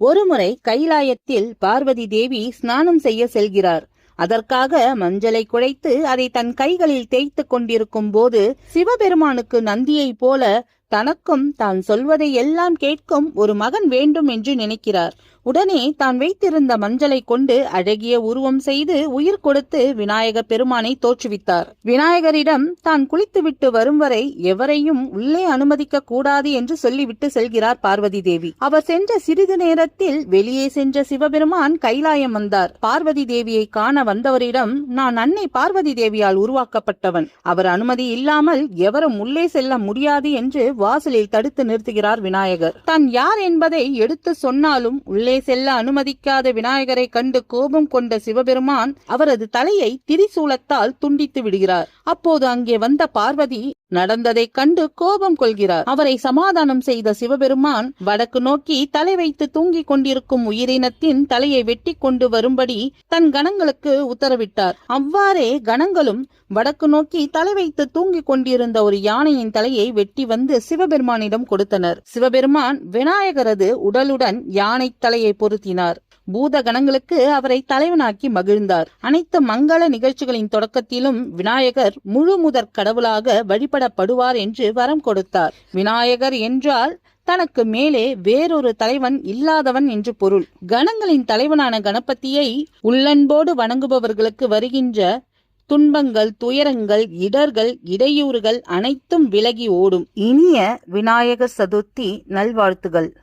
ஒருமுறை கைலாயத்தில் பார்வதி தேவி ஸ்நானம் செய்ய செல்கிறார். அதற்காக மஞ்சளை குழைத்து அதை தன் கைகளில் தேய்த்து கொண்டிருக்கும் போது சிவபெருமானுக்கு நந்தியைப் போல தனக்கும் தான் சொல்வதை எல்லாம் கேட்கும் ஒரு மகன் வேண்டும் என்று நினைக்கிறார். உடனே தான் வைத்திருந்த மஞ்சளை கொண்டு அழகிய உருவம் செய்து உயிர் கொடுத்து விநாயக பெருமானை தோற்றுவித்தார். விநாயகரிடம் தான் குளித்துவிட்டு வரும் வரை எவரையும் உள்ளே அனுமதிக்க கூடாது என்று சொல்லிவிட்டு செல்கிறார் பார்வதி தேவி. அவர் சென்ற சிறிது நேரத்தில் வெளியே சென்ற சிவபெருமான் கைலாயம் வந்தார். பார்வதி தேவியை காண வந்தவரிடம் நான் அன்னை பார்வதி தேவியால் உருவாக்கப்பட்டவன். அவர் அனுமதி இல்லாமல் எவரும் உள்ளே செல்ல முடியாது என்று வாசலில் தடுத்து நிறுத்துகிறார் விநாயகர். தான் யார் என்பதை எடுத்து சொன்னாலும் உள்ளே செல்ல அனுமதிக்காத விநாயகரை கண்டு கோபம் கொண்ட சிவபெருமான் அவரது தலையை திரிசூலத்தால் துண்டித்து விடுகிறார். அப்போது அங்கே வந்த பார்வதி நடந்ததைக் கண்டு கோபம் கொள்கிறார். அவரை சமாதானம் செய்த சிவபெருமான் வடக்கு நோக்கி தலை வைத்து தூங்கிக் கொண்டிருக்கும் உயிரினத்தின் தலையை வெட்டி கொண்டு வரும்படி தன் கணங்களுக்கு உத்தரவிட்டார். அவ்வாறே கணங்களும் வடக்கு நோக்கி தலை வைத்து தூங்கிக் கொண்டிருந்த ஒரு யானையின் தலையை வெட்டி வந்து சிவபெருமானிடம் கொடுத்தனர். சிவபெருமான் விநாயகரது உடலுடன் யானை தலையை பொருத்தினார். பூத கணங்களுக்கு அவரை தலைவனாக்கி மகிழ்ந்தார். அனைத்து மங்கள நிகழ்ச்சிகளின் தொடக்கத்திலும் விநாயகர் முழு முதற் கடவுளாக வழிபட வழிபடப்படுவார் என்று வரம் கொடுத்தார். விநாயகர் என்றால் தனக்கு மேலே வேறொரு தலைவன் இல்லாதவன் என்று பொருள். கணங்களின் தலைவனான கணபதியை உள்ளன்போடு வணங்குபவர்களுக்கு வருகின்ற துன்பங்கள் துயரங்கள் இடர்கள் இடையூறுகள் அனைத்தும் விலகி ஓடும். இனிய விநாயகர் சதுர்த்தி நல்வாழ்த்துகள்.